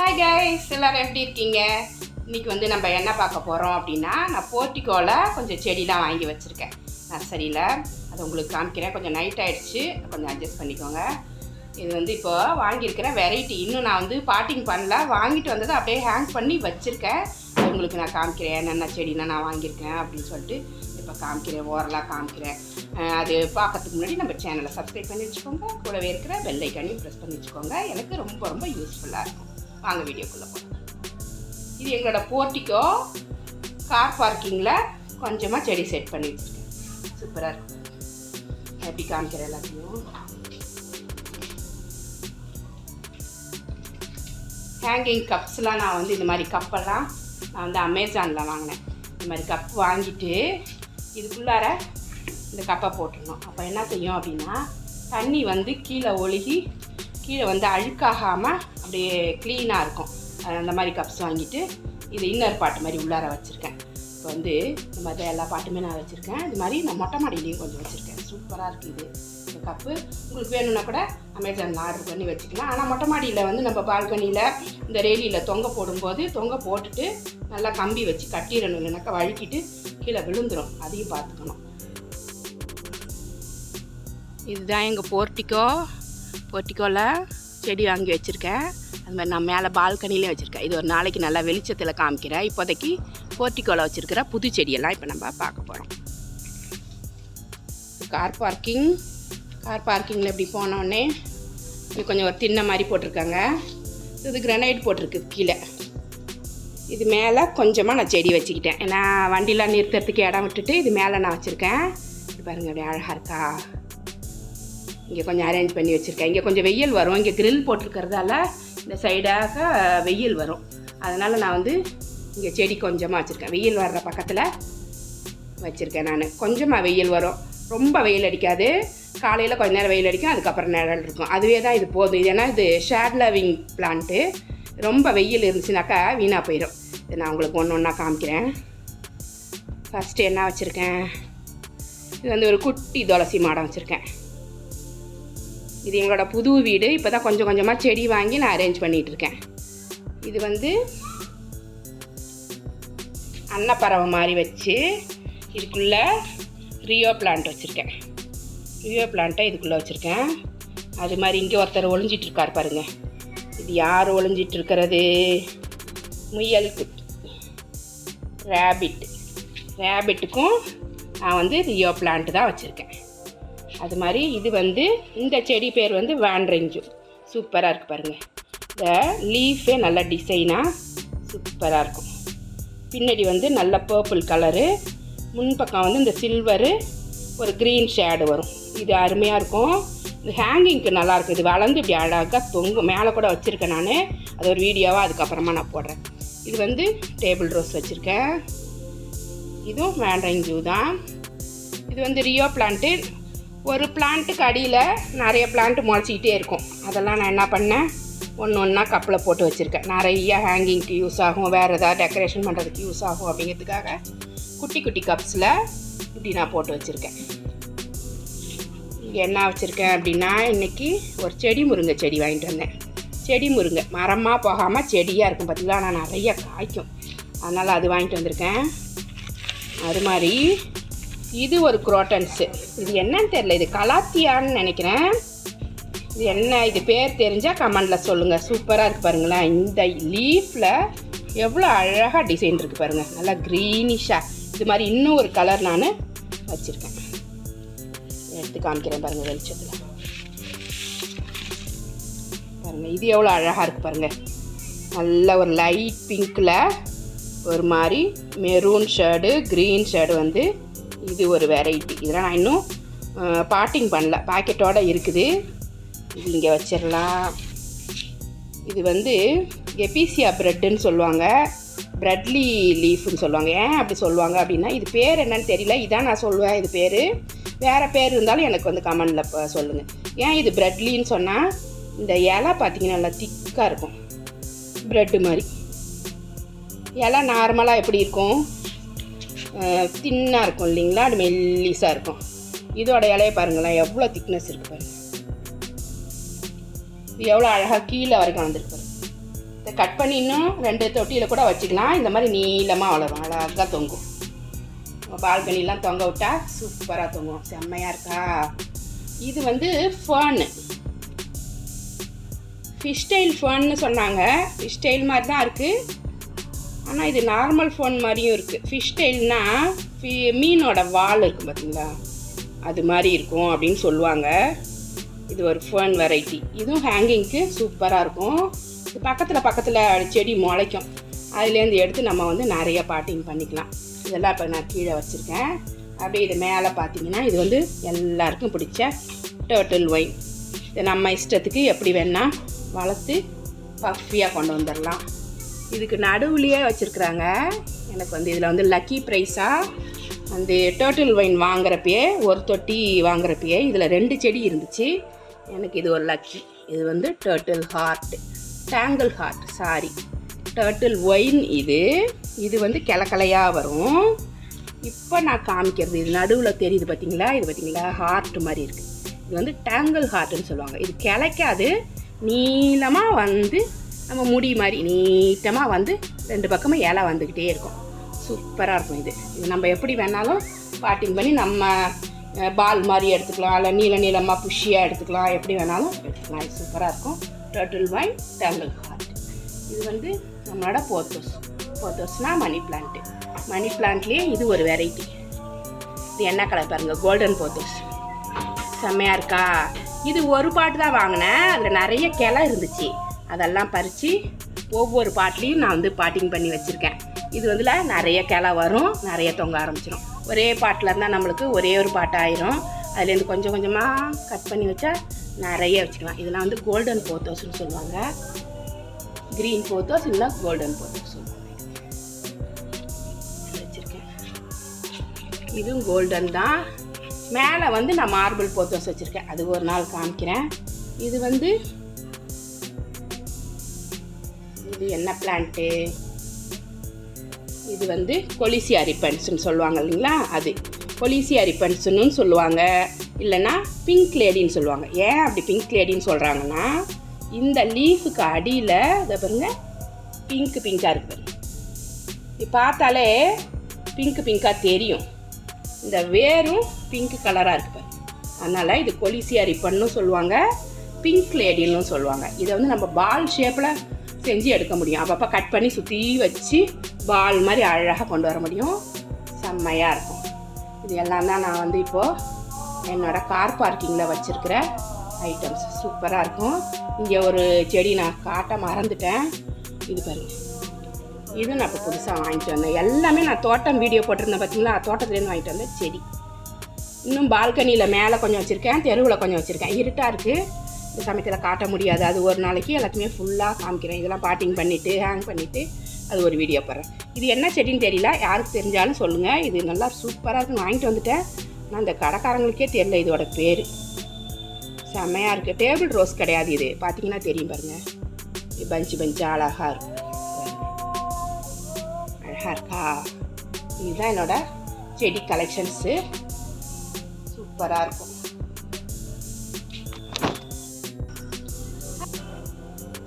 Hi guys எல்லோரும் எப்படி இருக்கீங்க? இன்னைக்கு வந்து நம்ம என்ன பார்க்க போகிறோம் அப்படின்னா நான் போர்ட்டிகோவில் கொஞ்சம் செடிலாம் வாங்கி வச்சுருக்கேன். நர்சரியில் அதை உங்களுக்கு காமிக்கிறேன். கொஞ்சம் நைட் ஆகிடுச்சு கொஞ்சம் அட்ஜஸ்ட் பண்ணிக்கோங்க. இது வந்து இப்போ வாங்கியிருக்கிறேன் வெரைட்டி இன்னும் நான் வந்து பாட்டிங் பண்ணல. வாங்கிட்டு வந்ததை அப்படியே ஹேங் பண்ணி வச்சுருக்கேன். உங்களுக்கு நான் காமிக்கிறேன். என்னென்ன செடிலாம் நான் வாங்கியிருக்கேன் அப்படின்னு சொல்லிட்டு இப்போ காமிக்கிறேன். ஓரலாக காமிக்கிறேன். அது பார்க்கறதுக்கு முன்னாடி நம்ம சேனலை சப்ஸ்கிரைப் பண்ணி வச்சுக்கோங்க. கூடவே இருக்கிற பெல் ஐக்கானையும் ப்ரெஸ் பண்ணி வச்சுக்கோங்க. எனக்கு ரொம்ப ரொம்ப யூஸ்ஃபுல்லாக இருக்கும். வாங்க வீடியோக்குள்ளே போகலாம் இது எங்களோட போர்ட்டிக்கோ கார் பார்க்கிங்கில் கொஞ்சமாக செடி செட் பண்ணி வச்சுருக்கேன். சூப்பராக இருக்கும் எப்படி காமிக்கிறேன் எல்லாத்தையும்? ஹேங்கிங் கப்ஸ்லாம் நான் வந்து இந்த மாதிரி கப்பெல்லாம் நான் வந்து அமேசானில் வாங்கினேன். இந்த மாதிரி கப் வாங்கிட்டு இதுக்குள்ளார இந்த கப்பை போட்டுடணும். அப்போ என்ன செய்யும் அப்படின்னா தண்ணி வந்து கீழே ஒழுகி கீழே வந்து அழுக்காகாமல் அப்படியே க்ளீனாக இருக்கும். அந்த மாதிரி கப்ஸ் வாங்கிட்டு இது இன்னர் பாட்டு மாதிரி உள்ளார வச்சுருக்கேன். இப்போ வந்து இந்த மாதிரி எல்லா பாட்டுமே நான் வச்சுருக்கேன். இது மாதிரி நான் மொட்டை மாடியிலையும் கொஞ்சம் வச்சுருக்கேன். சூப்பராக இருக்குது இது. இந்த கப்பு உங்களுக்கு வேணும்னா கூட அமேசானில் ஆர்டர் பண்ணி வச்சுக்கலாம். ஆனால் மொட்டை மாடியில் வந்து நம்ம பால்கனியில் இந்த ரேலியில் தொங்க போடும்போது தொங்க போட்டுட்டு நல்லா கம்பி வச்சு கட்டிடணும். இல்லைனாக்கா வழுக்கிட்டு கீழே விழுந்துடும் அதையும் பார்த்துக்கணும். இதுதான் எங்கள் போர்ட்டிக்கோ போர்ட்டிக்கோவில் செடி வாங்கி வச்சுருக்கேன். அது மாதிரி நான் மேலே பால்கனிலே வச்சுருக்கேன். இது ஒரு நாளைக்கு நல்லா வெளிச்சத்தில் காமிக்கிறேன். இப்போதைக்கு போர்ட்டிக்கோவில் வச்சுருக்கிற புது செடியெல்லாம் இப்போ நம்ம பார்க்க போகிறோம் கார் பார்க்கிங் கார் பார்க்கிங்கில் இப்படி போனோடனே இது கொஞ்சம் ஒரு தின்ன மாதிரி போட்டிருக்காங்க. இது கிரனைட் போட்டிருக்கு கீழே. இது மேலே கொஞ்சமாக நான் செடி வச்சுக்கிட்டேன். ஏன்னா வண்டிலாம் நிறுத்துறதுக்கு இடம் விட்டுட்டு இது மேலே நான் வச்சுருக்கேன். இது பாருங்க அப்படியே அழகாக இருக்கா? இங்கே கொஞ்சம் அரேஞ்ச் பண்ணி வச்சுருக்கேன். இங்கே கொஞ்சம் வெயில் வரும். இங்கே க்ரில் போட்டிருக்கறதால இந்த சைடாக வெயில் வரும். அதனால் நான் வந்து இங்கே செடி கொஞ்சமாக வச்சுருக்கேன். வெயில் வர்ற பக்கத்தில் வச்சுருக்கேன் நான். கொஞ்சமாக வெயில் வரும். ரொம்ப வெயில் அடிக்காது. காலையில் கொஞ்ச நேரம் வெயில் அடிக்கும். அதுக்கப்புறம் நிழல் இருக்கும். அதுவே தான் இது போதும். இது ஏன்னா இது ஷேட் லவிங் பிளான்ட்டு ரொம்ப வெயில் இருந்துச்சுனாக்கா வீணாக போயிடும் இது நான் உங்களுக்கு ஒன்று ஒன்றா காமிக்கிறேன். ஃபஸ்ட்டு என்ன வச்சுருக்கேன்? இது வந்து ஒரு குட்டி துளசி மாடம் வச்சுருக்கேன். இது எங்களோட புது வீடு. இப்போ தான் கொஞ்சம் கொஞ்சமாக செடி வாங்கி நான் அரேஞ்ச் பண்ணிகிட்டு இருக்கேன். இது வந்து அன்னப்பறவை மாதிரி வச்சு இதுக்குள்ளே ரியோ பிளான்ட் வச்சுருக்கேன். ரியோ பிளான்ட்டை இதுக்குள்ளே வச்சுருக்கேன். அது மாதிரி இங்கே ஒருத்தர் ஒளிஞ்சிட்டு இருக்கார் இது யார் ஒளிஞ்சிட்ருக்கிறது முயல் ரேபிட் ரேபிட்டுக்கும் நான் வந்து ரியோ பிளான்ட் தான் வச்சுருக்கேன். அது மாதிரி இது வந்து இந்த செடி பேர் வந்து வேண்ட்ரெஞ்சு சூப்பராக இருக்குது பாருங்கள் இந்த லீஃபே நல்ல டிசைனாக சூப்பராக இருக்கும். பின்னாடி வந்து நல்ல பர்பிள் கலரு முன்பக்கம் வந்து இந்த சில்வரு ஒரு க்ரீன் ஷேடு வரும். இது அருமையாக இருக்கும். இது ஹேங்கிங்க்கு நல்லாயிருக்கும் இது வளர்ந்து இப்படி அழகாக தொங்கும். மேலே கூட வச்சுருக்கேன் நான். அது ஒரு வீடியோவாக அதுக்கப்புறமா நான் போடுறேன். இது வந்து டேபிள் ரோஸ் வச்சுருக்கேன். இதுவும் வேண்ட்ரைங் ஜூ தான். இது வந்து ரியோ பிளான்ட்டு ஒரு பிளான்ட்டுக்கு அடியில் நிறைய பிளான்ட் முளைச்சிக்கிட்டே இருக்கும். அதெல்லாம் நான் என்ன பண்ணேன்? ஒன்று ஒன்றா கப்பில் போட்டு வச்சுருக்கேன். நிறைய ஹேங்கிங்க்கு யூஸ் ஆகும். வேறு எதாவது டெக்கரேஷன் பண்ணுறதுக்கு யூஸ் ஆகும் அப்படிங்கிறதுக்காக குட்டி குட்டி கப்ஸில் இப்படி நான் போட்டு வச்சுருக்கேன். இங்கே என்ன வச்சுருக்கேன் அப்படின்னா இன்றைக்கி ஒரு செடி முருங்கை செடி வாங்கிட்டு வந்தேன். செடி முருங்கை. மரமாக போகாமல் செடியாக இருக்கும் பார்த்தீங்களா நான் நிறைய காய்க்கும். அதனால் அது வாங்கிட்டு வந்திருக்கேன். அது மாதிரி இது ஒரு குரோட்டன்ஸு இது என்னன்னு தெரியல இது கலாத்தியான்னு நினைக்கிறேன். இது என்ன இது பேர் தெரிஞ்சால் கமெண்டில் சொல்லுங்கள் சூப்பராக இருக்குது பாருங்களேன். இந்த லீஃபில் எவ்வளோ அழகாக டிசைன் இருக்குது பாருங்கள் நல்லா க்ரீனிஷாக இது மாதிரி இன்னும் ஒரு கலர் நான் வச்சுருக்கேன். எடுத்து காமிக்கிறேன் பாருங்கள் வெளிச்சத்தில். பாருங்கள் இது எவ்வளோ அழகாக இருக்குது பாருங்கள் நல்ல ஒரு லைட் பிங்க்கில் ஒரு மாதிரி மெரூன் ஷேடு க்ரீன் ஷேடு வந்து இது ஒரு வெரைட்டி இதெல்லாம் நான் இன்னும் பாட்டிங் பண்ணல. பாக்கெட்டோடு இருக்குது. இது இங்கே வச்சிடலாம் இது வந்து எபிசியா ப்ரெட்டுன்னு சொல்லுவாங்க. ப்ரெட்லி லீஃப்னு சொல்லுவாங்க. ஏன் அப்படி சொல்லுவாங்க அப்படின்னா இது பேர் என்னன்னு தெரியல. இதான் நான் சொல்லுவேன் இது பேர். வேறு பேர் இருந்தாலும் எனக்கு வந்து கமெண்டில் சொல்லுங்கள் ஏன் இது ப்ரெட்லின்னு சொன்னால் இந்த இலை பார்த்தீங்கன்னா நல்லா திக்காக இருக்கும். ப்ரெட்டு மாதிரி. இலை நார்மலாக எப்படி இருக்கும்? தின்னாக இருக்கும் இல்லைங்களா? அது மெல்லிஸாக இருக்கும். இதோட இலையை பாருங்களேன் எவ்வளோ திக்னஸ் இருக்குது பாருங்கள் இது எவ்வளோ அழகாக கீழே வரைக்கும் வந்திருக்கு பாருங்க. இதை கட் பண்ணி இன்னும் ரெண்டு தொட்டியில் கூட வச்சுக்கலாம். இந்த மாதிரி நீளமாக வளரும் அழகாக தொங்கும். பால்கனிலாம் தொங்க விட்டா சூப்பராக தொங்கும். செம்மையாக இருக்கா? இது வந்து ஃபேனு ஃபிஷ் ஸ்டைல் ஃபோன்னு சொன்னாங்க. ஃபிஷ் ஸ்டைல் மாதிரி தான் இருக்குது ஆனால் இது நார்மல் ஃபோன் மாதிரியும் இருக்குது ஃபிஷ் ஸ்டைல்னா மீனோட வால் இருக்கும் பார்த்தீங்களா அது மாதிரி இருக்கும் அப்படின்னு சொல்லுவாங்க. இது ஒரு ஃபோன் வெரைட்டி இதுவும் ஹேங்கிங்க்கு சூப்பராக இருக்கும். இது பக்கத்தில் பக்கத்தில் செடி முளைக்கும். அதுலேருந்து எடுத்து நம்ம வந்து நிறைய பாட்டிங் பண்ணிக்கலாம். இதெல்லாம் இப்போ நான் கீழே வச்சுருக்கேன். அப்படியே இது மேலே பார்த்தீங்கன்னா இது வந்து எல்லாருக்கும் பிடிச்ச டேர்ட்டில் ஒயின் இதை நம்ம இஷ்டத்துக்கு எப்படி வேணால் வளர்த்து பஃபியாக கொண்டு வந்துடலாம். இதுக்கு நடுவுலையே வச்சுருக்குறாங்க. எனக்கு வந்து இதில் வந்து லக்கி ப்ரைஸாக அந்த டேர்ட்டில் வைன் வாங்குறப்பயே ஒரு தொட்டி வாங்குறப்பயே இதில் ரெண்டு செடி இருந்துச்சு. எனக்கு இது ஒரு லக்கி இது வந்து டேர்ட்டில் heart tangle heart sorry டேர்ட்டில் vine இது. இது வந்து கிளக்கலையாக வரும். இப்போ நான் காமிக்கிறது இது நடுவில் தெரியுது பார்த்தீங்களா இது பார்த்தீங்களா ஹார்ட் மாதிரி இருக்குது இது வந்து டேங்கிள் ஹார்ட்னு சொல்லுவாங்க. இது கிளைக்காது. நீளமாக வந்து நம்ம முடி மாதிரி நீட்டமாக வந்து ரெண்டு பக்கமும் இலை வந்துக்கிட்டே இருக்கும். சூப்பராக இருக்கும் இது. இது நம்ம எப்படி வேணாலும் பாட்டிங் பண்ணி நம்ம பால் மாதிரி எடுத்துக்கலாம். இல்லை நீள நீளமாக புஷியாக எடுத்துக்கலாம். எப்படி வேணாலும் எடுத்துக்கலாம். இது சூப்பராக இருக்கும். டர்டில் வைன் டர்டில் ஹார்ட் இது வந்து நம்மளோட போத்தோஸ் போத்தோஸ்னால் மணி பிளான்ட்டு மணி பிளான்ட்லேயே இது ஒரு வெரைட்டி இது என்ன கலர் பாருங்கள் கோல்டன் போத்தோஸ் செம்மையாக இருக்கா? இது ஒரு பாட்டு தான் வாங்கினேன். அதில் நிறைய கிளை இருந்துச்சு. அதெல்லாம் பறித்து ஒவ்வொரு பாட்லேயும் நான் வந்து பாட்டிங் பண்ணி வச்சுருக்கேன். இது வந்துல நிறைய கிளை வரும் நிறைய தொங்க ஆரம்பிச்சிடும் ஒரே பாட்டில் இருந்தால் நம்மளுக்கு ஒரே ஒரு பாட்டு ஆயிரும். அதுலேருந்து கொஞ்சம் கொஞ்சமாக கட் பண்ணி வச்சா நிறைய வச்சுக்கலாம். இதெல்லாம் வந்து கோல்டன் போத்தோஸ்னு சொல்லுவாங்க. க்ரீன் போத்தோஸ் இல்லை கோல்டன் போத்தோஸ் சொல்லுவாங்க. வச்சுருக்கேன். இதுவும் கோல்டன் தான். மேலே வந்து நான் மார்பிள் போத்தோஸ் வச்சுருக்கேன். அது ஒரு நாள் காமிக்கிறேன். இது வந்து இது என்ன பிளான்ட்டு இது வந்து கொலிசியா ரிப்பன்ஸ்னு சொல்லுவாங்க இல்லைங்களா? அது. கொலிசியா ரிப்பன்ஸ்னு சொல்லுவாங்க. இல்லைன்னா பிங்க் லேடின்னு சொல்லுவாங்க. ஏன் அப்படி பிங்க் லேடின்னு சொல்கிறாங்கன்னா இந்த லீஃபுக்கு அடியில் இதை பாருங்க பிங்க் பிங்காக இருக்குது இது பார்த்தாலே பிங்க் பிங்காக தெரியும். இந்த வேரும் பிங்க் கலராக இருக்குது அதனால் இது கொலிசியா ரிப்பன்னு சொல்லுவாங்க பிங்க் லேடின்னு சொல்லுவாங்க. இதை வந்து நம்ம பால் ஷேப்பில் செஞ்சு எடுக்க முடியும் அப்பப்போ கட் பண்ணி சுற்றி வச்சு பால் மாதிரி அழகாக கொண்டு வர முடியும். செம்மையாக இருக்கும். இது எல்லாம் தான் நான் வந்து இப்போது என்னோடய கார் பார்க்கிங்கில் வச்சுருக்கிற ஐட்டம்ஸ் சூப்பராக இருக்கும். இங்கே ஒரு செடி நான் காட்ட மறந்துட்டேன். இது பாருங்க. இது நான் இப்போ புதுசாக வாங்கிட்டு வந்தேன். எல்லாமே நான் தோட்டம் வீடியோ போட்டிருந்தேன் பார்த்தீங்களா தோட்டத்துலேருந்து வாங்கிட்டு வந்தேன் செடி. இன்னும் பால்கனியில் மேலே கொஞ்சம் வச்சுருக்கேன். தெருவில் கொஞ்சம் வச்சுருக்கேன். இருட்டாக இருக்குது சமயத்தில் காட்ட முடியாது. அது ஒரு நாளைக்கு எல்லாத்தையுமே ஃபுல்லாக காமிக்கிறேன். இதெல்லாம் பாட்டிங் பண்ணிவிட்டு ஹேங் பண்ணிவிட்டு அது ஒரு வீடியோ போடுறேன். இது என்ன செடின்னு தெரியல. யாருக்கு தெரிஞ்சாலும் சொல்லுங்கள் இது நல்லா சூப்பராக இருக்குன்னு வாங்கிட்டு வந்துட்டேன். நான் இந்த கடைக்காரங்களுக்கே தெரியல இதோட பேர். செம்மையாக இருக்குது டேபிள் ரோஸ் கிடையாது இது. பார்த்தீங்கன்னா தெரியும் பாருங்கள் இது பஞ்சு பஞ்சு அழகாக இருக்கும் அழகாக இருக்கா? இதுதான் என்னோடய செடி கலெக்ஷன்ஸு சூப்பராக இருக்கும்.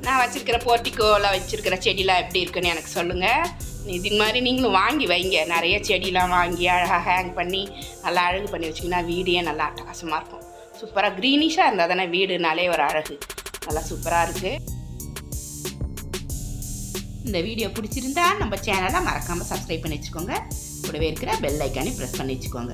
நான் வச்சுருக்கிற போர்ட்டிக்கோவில் வச்சுருக்கிற செடிலாம் எப்படி இருக்குன்னு எனக்கு சொல்லுங்கள் இது மாதிரி நீங்களும் வாங்கி வைங்க. நிறைய செடிலாம் வாங்கி அழகாக ஹேங் பண்ணி நல்லா அழகு பண்ணி வச்சிங்கன்னா வீடே நல்லா அட்டகாசமாக இருக்கும். சூப்பராக க்ரீனிஷாக இருந்தால் தானே வீடுனாலே ஒரு அழகு. நல்லா சூப்பராக இருக்குது இந்த வீடியோ பிடிச்சிருந்தா நம்ம சேனலை மறக்காமல் சப்ஸ்கிரைப் பண்ணி வச்சுக்கோங்க. கூடவே இருக்கிற பெல் ஐக்கானே ப்ரெஸ் பண்ணி வச்சுக்கோங்க.